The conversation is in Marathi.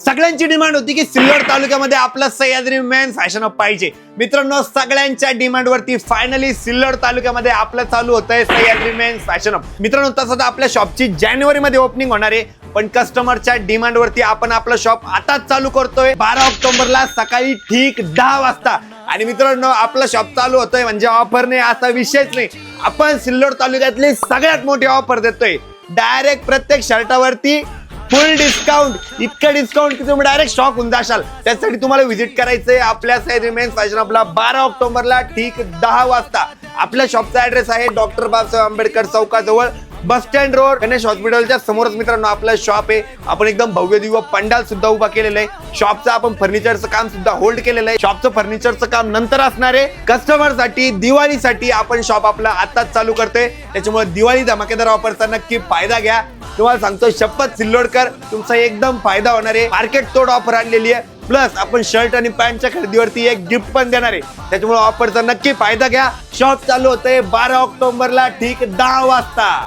सगळ्यांची डिमांड होती की सिल्लोड तालुक्यामध्ये आपला सह्याद्री मेन फॅशन अप पाहिजे. मित्रांनो सगळ्यांच्या डिमांड वरती फायनली सिल्लोड तालुक्यामध्ये आपलं चालू होतंय सह्याद्री मेन फॅशन अप मित्रांनो तसं तर आपल्या शॉपची जानेवारी मध्ये ओपनिंग होणार आहे. पण कस्टमरच्या डिमांड वरती आपण आपलं शॉप आताच चालू करतोय. बारा ऑक्टोबरला सकाळी ठीक दहा वाजता. आणि मित्रांनो आपलं शॉप चालू होतोय म्हणजे ऑफर नाही असा विषयच नाही. आपण सिल्लोड तालुक्यातली सगळ्यात मोठी ऑफर देतोय. डायरेक्ट प्रत्येक शर्टावरती फुल डिस्काउंट इतकं डिस्काउंट की तुम्ही डायरेक्ट शॉक होऊन जाशाल. त्यासाठी तुम्हाला व्हिजिट करायचंय आपल्या साईड रिमेन्स फॅशन आपला बारा ऑक्टोबरला ठीक दहा वाजता. आपल्या शॉपचा ऍड्रेस आहे doctor Babasaheb Ambedkar चौकाजवळ. Bus stand road. Ganesh हॉस्पिटलच्या समोरच मित्रांनो आपलं शॉप आहे. आपण एकदम भव्य दिव्य पंडाल सुद्धा उभा केलेलं आहे. शॉपचं आपण फर्निचरचं काम सुद्धा होल्ड केलेलं आहे. शॉपचं फर्निचरचं काम नंतर असणार आहे. कस्टमरसाठी दिवाळीसाठी आपण शॉप आपला आताच चालू करतोय. त्याच्यामुळे दिवाळी धमाकेदार ऑफरचा नक्की फायदा घ्या. तुम्हाला सांगतो शपथ सिल्लोडकर तुमचा एकदम फायदा होणार आहे. मार्केट तोड ऑफर आणलेली आहे. प्लस आपण शर्ट आणि पॅन्टच्या खरेदीवरती एक गिफ्ट पण देणार आहे. त्याच्यामुळे ऑफरचा नक्की फायदा घ्या. शॉप चालू होते बारा ऑक्टोबरला ठीक दहा वाजता.